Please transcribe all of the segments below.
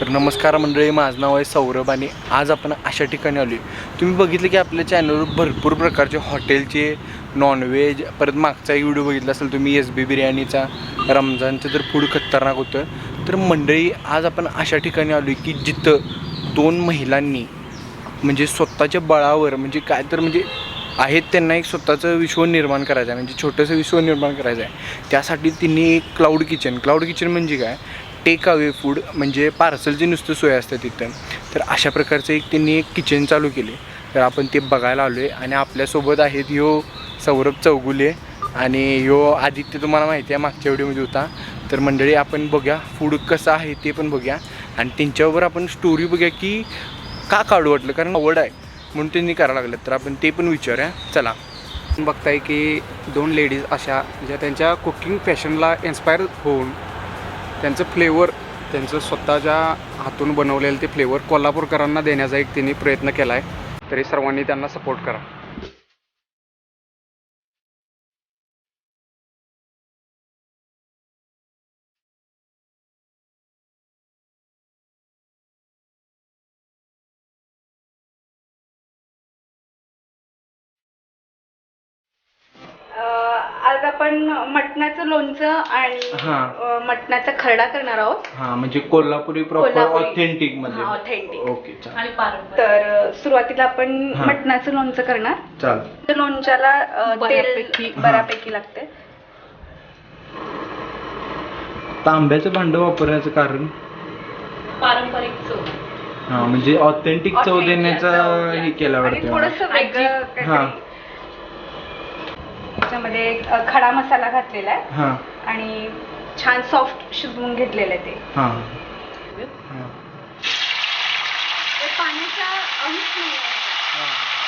तर नमस्कार मंडळी माझं नाव आहे सौरभ आणि आज आपण अशा ठिकाणी आलो आहे तुम्ही बघितलं की आपल्या चॅनलवर भरपूर प्रकारचे हॉटेलचे नॉनव्हेज परत मागचा एक व्हिडिओ बघितला असेल तुम्ही एस बी बिर्याणीचा रमजानचं तर फूड खतरनाक होतं. तर मंडळी आज आपण अशा ठिकाणी आलो आहे की जिथं दोन महिलांनी म्हणजे स्वतःच्या बळावर म्हणजे काय तर म्हणजे आहेत त्यांना एक स्वतःचं विश्व निर्माण करायचं आहे म्हणजे छोटंसं विश्व निर्माण करायचं आहे. त्यासाठी तिने एक क्लाउड किचन क्लाउड किचन म्हणजे काय? टेक अवे फूड म्हणजे पार्सलची नुसतं सोय असते तिथं तर अशा प्रकारचं एक त्यांनी एक किचन चालू केले. तर आपण ते बघायला आलो आहे आणि आपल्यासोबत आहेत ह्यो सौरभ चौगुले आणि ह्यो आदित्य तुम्हाला माहिती आहे मागच्या व्हिडिओमध्ये होता. तर मंडळी आपण बघूया फूड कसं आहे ते पण बघूया. आणि त्यांच्यावर आपण स्टोरी बघूया की का काढू वाटलं? कारण आवड आहे म्हणून त्यांनी करायला लागलं तर आपण ते पण विचारूया. चला. बघताय की दोन लेडीज अशा ज्या त्यांच्या कुकिंग फॅशनला इन्स्पायर होऊन त्यांचं फ्लेवर त्यांचं स्वतःच्या हातून बनवलेलं ते फ्लेवर कोल्हापूरकरांना देण्याचा एक त्यांनी प्रयत्न केला आहे तरी सर्वांनी त्यांना सपोर्ट करा. मटणाचं लोणचं आणि हां. अं, मटणाचा खरडा करणार आहोत हां म्हणजे कोल्हापुरी प्रॉपर कोल्हापुरी. ऑथेंटिकमध्ये हां, authentic. ओके चालेल आणि पारंपरिक तर अं, सुरुवातीला आपण हां. मटणाचं लोणचं करणार चालेल तर लोणच्याला अं, तेल बऱ्यापैकी. बऱ्यापैकी लागते तांब्याचं भांड वापरण्याचं कारण पारंपरिक चव हा म्हणजे ऑथेंटिक चव देण्याचा. हे केला आणि वाटतं थोडस वेगळं हां. काहीतरी त्याच्यामध्ये खडा मसाला घातलेला आहे. हां. आणि छान सॉफ्ट शिजवून घेतलेलं आहे ते. हां. हां ते पाण्याचा अंश नाही आहे याच्यात.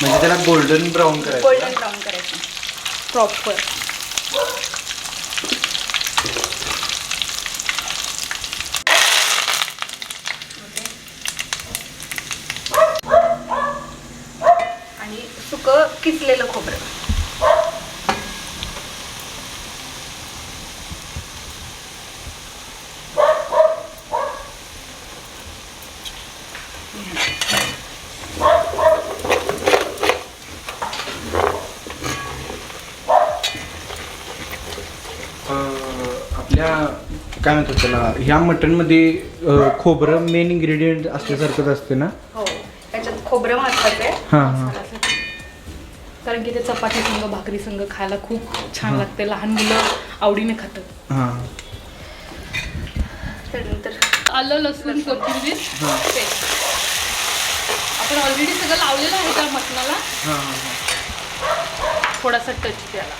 म्हणजे त्याला गोल्डन ब्राऊन करायचं गोल्डन ब्राऊन करायचं. प्रॉपर आणि सुकं किसलेलं खोबरं अं, आपल्या काय म्हणतात त्याला ह्या मटनमध्ये अं, खोबरं मेन इन्ग्रेडियंट असल्यासारखंच असते ना? हो. त्याच्यात खोबरं महत्वाचं आहे हां हां. कारण की ते चपाती संग भाकरी संग खायला खूप छान लागते. लहान मुलं आवडीने खातात. हां. त्यानंतर आलं लसूण कोथिंबीर. हां. पेस्ट आपण ऑलरेडी सगळं लावलेलं आहे त्या मटणाला? हां हां थोडासा टच त्याला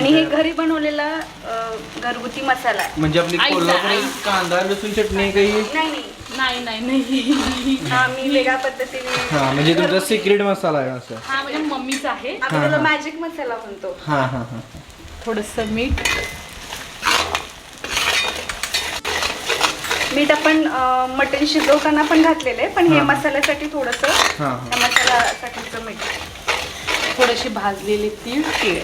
आणि हे घरी बनवलेला अं, घरगुती मसाला आहे. म्हणजे आपली आईचा- कोल्हापुरी. कांदा लसूण चटणी काही? नाही नाही. नाही नाही नाही. हा मी वेगळ्या पद्धतीने हां म्हणजे तुमचा घरगुती- सिक्रेट मसाला आहे असं. हा म्हणजे मम्मीचा आहे. त्याला हा. मॅजिक मसाला म्हणतो. हां हां हां. थोडंसं मीठ. मीठ आपण अं, मटण शिजवताना पण घातलेलं आहे पण हे हा. मसाल्यासाठी थोडस हां हां. मसाल्यासाठीचं मीठ. थोडेसे भाजलेले तीळ तिळ.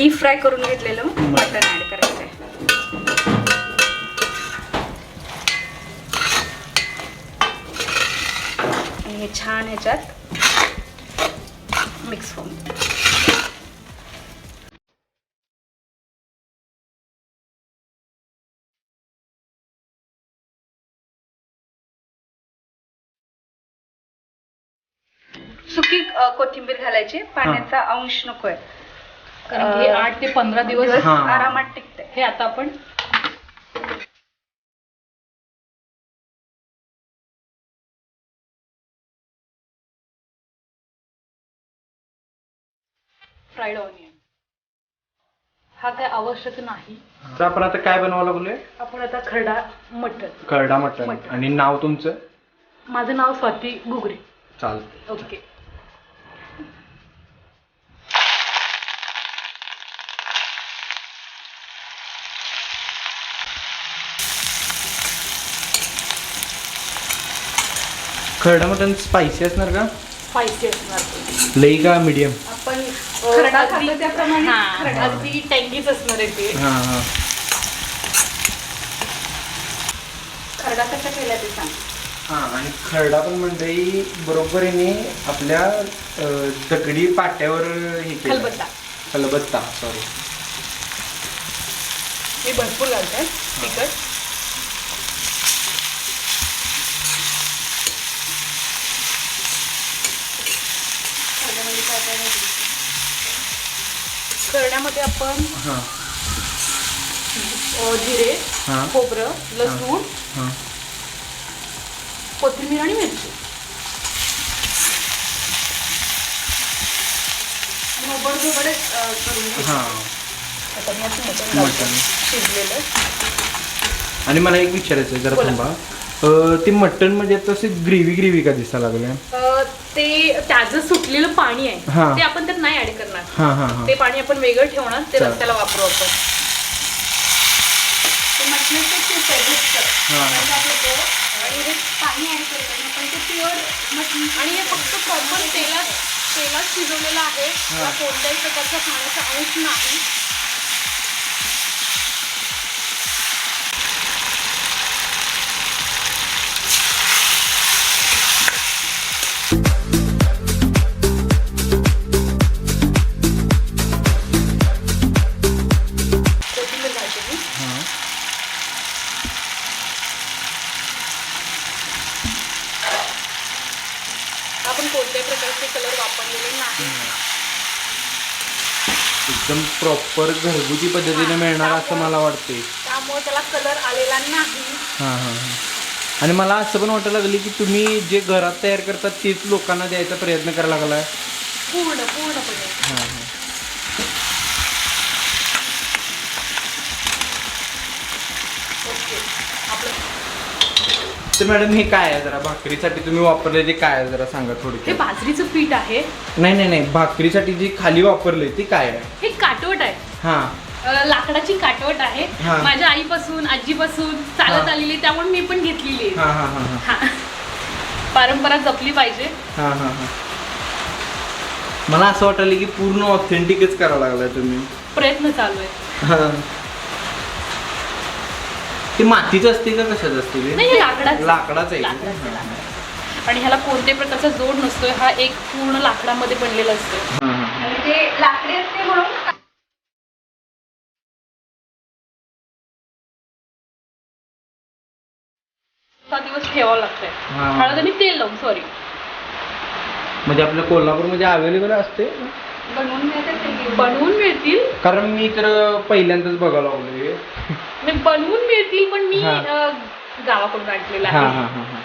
डीप फ्राय करून घेतलेलं मटण ऍड करायचं आहे आणि हे छान ह्याच्यात मिक्स होऊन सुकी कोथिंबीर घालायची. पाण्याचा अंश नकोय. कारण की आठ ते पंधरा दिवस हा. आरामात टिकते. हे आता आपण फ्राईड ऑनियन हा काय आवश्यक नाही. तर आपण आता काय बनवावं लागलोय? आपण आता खरडा मटण. करडा मटण. मटण. आणि नाव तुमचं? माझं नाव स्वाती गुगरे चालतं ओके. खरडा मटण स्पायसी असणार का? स्पायसी असणार. लई का मीडियम आपण खरडा खातो त्याप्रमाणे हा, खरडा. अगदी टँगीच असणार आहे ते. हां हां. खरडा कसा केला ते सांग. हां आणि खरडा पण मंडळी बरोबर याने आपल्या अं, दगडी पाट्यावर हे केलं. खलबत्ता. खलबत्ता सॉरी मी भरपूर घालते तिखट खरड्यामध्ये काय काय घातलं? खरड्यामध्ये आपण हां जिरे हां. खोबरं लसूण हां कोथिंबीर आणि मिरची करून घ्यायचं. हां आता मी असं मटण मटण. घालते. शिजलेलं आणि मला एक विचारायचं आहे जरा बोला. थांबा ते मटण म्हणजे तसे ग्रेव्ही ग्रेव्ही का दिसायला लागले? ते त्याचं सुटलेलं पाणी. आहे. ते आपण त्यात नाही ऍड करणार. हां हां हां. ते पाणी आपण वेगळं ठेवणार ते. रस्त्याला वापरू आपण. हां. आणि हे हे फक्त प्रॉपर तेलात तेलात शिजवलेलं आहे. कोणत्याही प्रकारचा पाण्याचा अंश नाही. आपण कोणत्याही प्रकारचे कलर वापरलेले नाही. एकदम प्रॉपर घरगुती पद्धतीने मिळणार असं मला वाटते त्यामुळे त्याला कलर आलेला नाही. हां हां हां. आणि मला असं पण वाटायला लागले की तुम्ही जे घरात तयार करतात तेच लोकांना द्यायचा प्रयत्न करायला लागलाय. पूर्ण पूर्णपणे. हां हां ओके आपलं तर मॅडम हे काय आहे जरा? भाकरीसाठी तुम्ही वापरले ते काय आहे जरा सांगा हे थोडक्यात बाजरीचं पीठ आहे. नाही नाही नाही. भाकरीसाठी जे खाली वापरले ते काय आहे? हे काटवट आहे. हां. अ, लाकडाची काटवट आहे. हा. माझ्या आईपासून आजीपासून चालत हा. आलेली त्यामुळे मी पण घेतलेली आहे. हां हां हां हां. हा. परंपरा जपली पाहिजे. हां हां हां. मला असं वाटायला की पूर्ण ऑथेंटिकच करावं लागलाय तुम्ही. प्रयत्न चालू आहे. हां. ते मातीचं असते का कशाचं असते ते? नाही लाकडाचं. लाकडाचं आहे? लाकडाचं. आणि ह्याला कोणत्याही प्रकारचा जोड नसतोय हा एक पूर्ण लाकडामध्ये बनलेला असतोय. हां हां. हां आणि ते लाकडी असते म्हणून सात दिवस ठेवावं लागतंय. हा. हळद आणि तेल लावून सॉरी म्हणजे आपल्या कोल्हापूरमध्ये अवेलेबल असते? बनवून मिळतात ते घेऊन. बनवून मिळतील कारण मी तर पहिल्यांदाच बघायला लागलोय बनवून मिळतील पण मी हा. अ, गावाकडून आणलेला हां आहे हां हां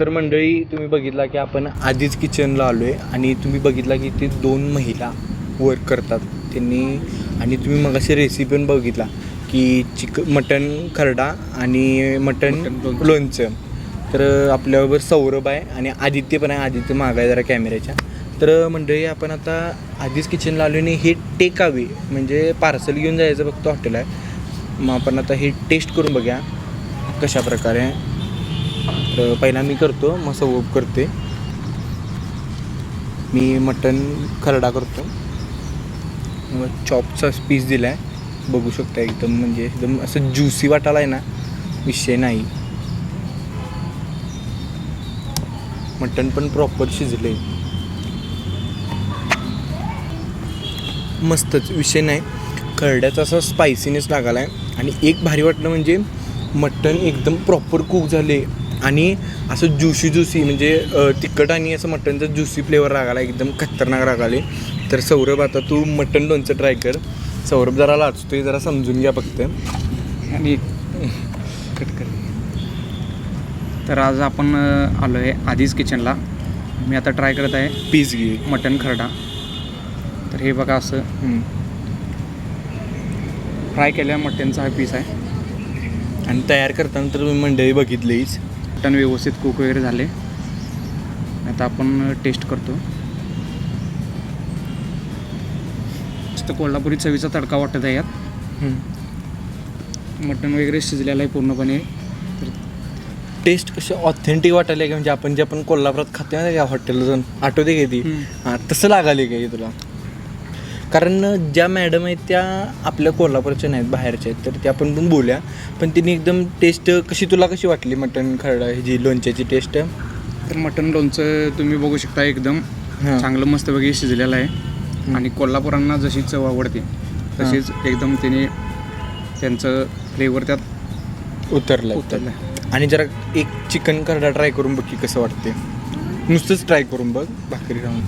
तर मंडळी तुम्ही बघितला की आपण आधीच किचनला आलो आहे आणि तुम्ही बघितला की ते दोन महिला वर्क करतात त्यांनी. आणि तुम्ही मग अशी रेसिपी पण बघितला की चिक मटन खरडा आणि मटन मटण लोणचं. तर आपल्याबरोबर सौरभ आहे आणि आदित्य पण आहे. आदित्य माग आहे जरा कॅमेऱ्याच्या तर मंडळी आपण आता आधीच किचनला आलो आणि हे टेक अवे म्हणजे पार्सल घेऊन जायचं फक्त हॉटेल आहे. मग आपण आता हे टेस्ट करून बघूया कशा प्रकारे तर पहिला मी करतो मग सवप करते. मी मटन खरडा करतो. मग चॉपचा पीस दिला आहे बघू शकता एकदम म्हणजे एकदम असं ज्युसी वाटायला आहे ना विषय नाही. मटन पण प्रॉपर शिजले मस्तच विषय नाही. खरड्याचा असा स्पायसीनेस लागाला आहे आणि एक भारी वाटलं म्हणजे मटण एकदम प्रॉपर कुक झाले. आणि असं ज्युसी ज्युसी म्हणजे तिखट आणि असं मटणचा ज्युसी फ्लेवर रागाला एकदम खतरनाक रागाले तर सौरभ आता तू मटण लोणचं ट्राय कर. सौरभ जरा लाचतोय जरा समजून घ्या फक्त. आणि कट कर. तर आज आपण आलो आहे आधीच किचनला मी आता ट्राय करत आहे पीस घे. मटन खरडा. तर हे बघा असं. फ्राय केलेल्या मटनचा हा पीस आहे. आणि तयार करताना तर तुम्ही मंडळी बघितलीच. मटन व्यवस्थित कुक वगैरे झाले. आता आपण टेस्ट करतो. मस्त कोल्हापुरी चवीचा तडका वाटत आहे यात. मटन वगैरे शिजलेलं आहे पूर्णपणे. टेस्ट कशी ऑथेंटिक वाटायला का म्हणजे आपण जे आपण कोल्हापुरात खातो ना या हॉटेलला जाऊन आठवते का ती. हां तसं लागाले का हे तुला? कारण ज्या मॅडम आहेत त्या आपल्या कोल्हापूरच्या नाहीत बाहेरच्या आहेत तर त्या आपण पण बोलल्या पण तिने एकदम टेस्ट कशी तुला कशी वाटली मटन खरडा ही जी लोणच्याची टेस्ट तर मटन लोणचं तुम्ही बघू शकता एकदम. चांगलं मस्त वगैरे शिजलेलं आहे. आणि कोल्हापुरांना जशी चव आवडते तशीच एकदम त्याने त्यांचं फ्लेवर त्यात उतरलं उतरलं आणि जरा एक चिकन खरडा ट्राय करून बघ की कसं वाटते नुसतंच ट्राय करून बघ भाकरी राहून.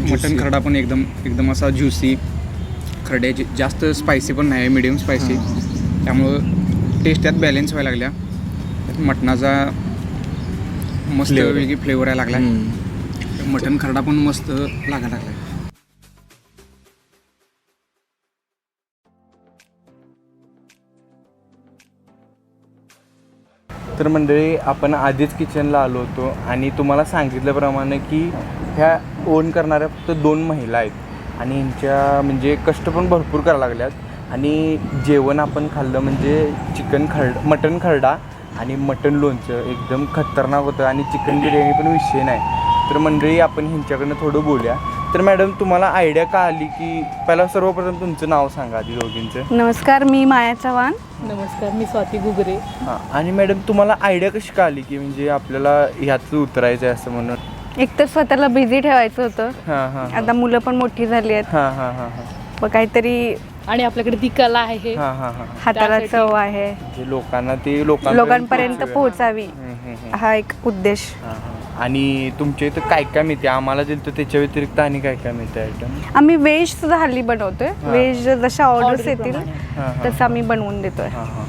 मटन खरडा पण एकदम एकदम असा ज्युसी खरड्याची जास्त स्पायसी पण नाही मिडियम स्पायसी त्यामुळं टेस्ट त्यात बॅलेन्स व्हायला लागल्या. मटणाचा मस्त. वेगळी फ्लेवर यायला लागला. मटन खरडा पण मस्त लागायला लागला तर मंडळी आपण आधीच किचनला आलो होतो आणि तुम्हाला सांगितल्याप्रमाणे की ह्या ओन करणाऱ्या फक्त दोन महिला आहेत. आणि यांच्या म्हणजे कष्ट पण भरपूर करायला लागल्यात. आणि जेवण आपण खाल्लं म्हणजे चिकन खरड मटन खरडा आणि मटन लोणचं. एकदम खतरनाक होतं आणि चिकन बिर्याणी पण विषय नाही. तर मंडळी आपण ह्यांच्याकडनं थोडं बोलूया. तर मॅडम तुम्हाला आयडिया का आली की पहिला सर्वप्रथम तुमचं नाव सांगा आधी दोघींचं. नमस्कार मी माया चव्हाण. नमस्कार मी स्वाती गुगरे हां आणि मॅडम तुम्हाला आयडिया कशी का आली की म्हणजे आपल्याला ह्यात उतरायचं आहे असं म्हणून? एक तर स्वतःला बिझी ठेवायचं होतं. हां हां आता मुलं पण मोठी झाली आहेत. हां हां हां हां. मग काहीतरी आणि आपल्याकडे ती कला आहे हां. हां हां हाताला त्यासाठी- चव आहे. म्हणजे लोकांना ते लोकांपर्यंत. पोहोचावी. हम्म, हम्म, हम्म. हा एक उद्देश. हां, हां. आणि तुमच्या इथं काय काय मिळते? आम्हाला दिलं तर त्याच्या व्यतिरिक्त आणि काय काय मिळते आयटम आम्ही व्हेज सुद्धा हल्ली बनवतोय. व्हेज जशा ऑर्डर्स Order येतील प्रमाणे. तसं आम्ही बनवून देतोय. हां, हां.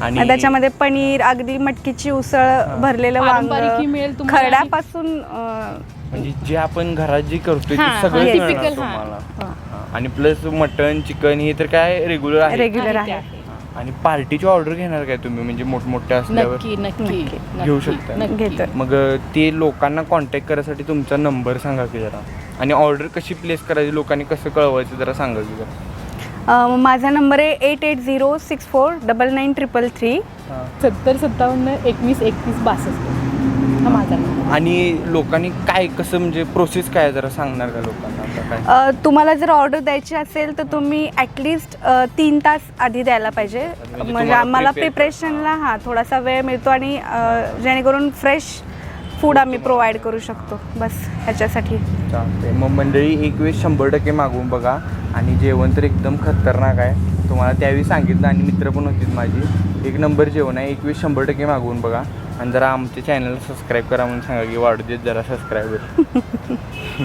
आणि त्याच्यामध्ये पनीर अगदी मटकीची उसळ भरलेलं पारंपरिकही वांग मिळेल तुम्हाला आणि- खरड्यापासून अं, म्हणजे जे आपण घरात जे करतोय ते हां, सगळं हां, मिळणार typical, तुम्हाला. हां. आणि प्लस मटन चिकन हे तर काय रेग्युलर आहे. रेग्युलर आहे. ते आहे. आणि पार्टीची ऑर्डर घेणार काय तुम्ही? म्हणजे मोठमोठ्या असल्यावर? नक्की नक्की नक्की. नक्की, घेऊ शकता. नक्की. घेतोय मग अ, ते लोकांना कॉन्टॅक्ट करायसाठी तुमचा नंबर सांगा की जरा. आणि ऑर्डर कशी प्लेस करायची लोकांनी कसं कळवायचं जरा सांगा की जरा. माझा नंबर आहे eight eight zero six four double nine triple three. सत्तर सत्तावन्न एकवीस एकतीस बासष्ट. हा माझा number. आणि लोकांनी काय कसं म्हणजे प्रोसेस काय आहे जरा सांगणार का लोकांना आता काय? अ, तुम्हाला जर ऑर्डर द्यायची असेल तर तुम्ही ॲटलिस्ट तीन तास आधी द्यायला पाहिजे. म्हणजे तुम्हाला आम्हाला prepare- प्रिपरेशनला हां थोडासा वेळ मिळतो आणि अ, जेणेकरून फ्रेश फूड आम्ही प्रोव्हाइड करू शकतो. बस ह्याच्यासाठी. चालते मग मंडळी एक वेळेस शंभर टक्के मागवून बघा. आणि जेवण तर एकदम खतरनाक आहे. तुम्हाला त्यावेळी सांगितलं आणि मित्र पण होतीत माझी. एक नंबर जेवण आहे. एक वेळेस शंभर टक्के मागवून बघा. आणि जरा आमच्या चॅनलला सबस्क्राईब करा म्हणून सांगा की वाढू देत जरा सबस्क्राईबर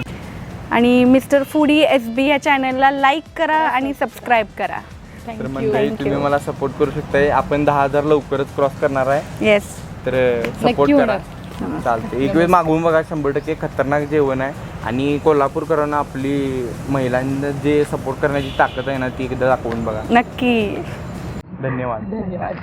आणि मिस्टर फूडी एस बी या चॅनलला लाईक करा आणि सबस्क्राईब करा. तर. मंडळी तुम्ही. मला सपोर्ट करू शकताय. आपण दहा हजार लवकरच क्रॉस करणार आहे. येस तर सपोर्ट करा. चालते एक वेळ मागवून बघा शंभर टक्के खतरनाक जेवण आहे. आणि कोल्हापूरकरांना आपली महिलांना जे सपोर्ट करण्याची ताकद आहे ना ती एकदा दाखवून बघा. नक्की. धन्यवाद. धन्यवाद.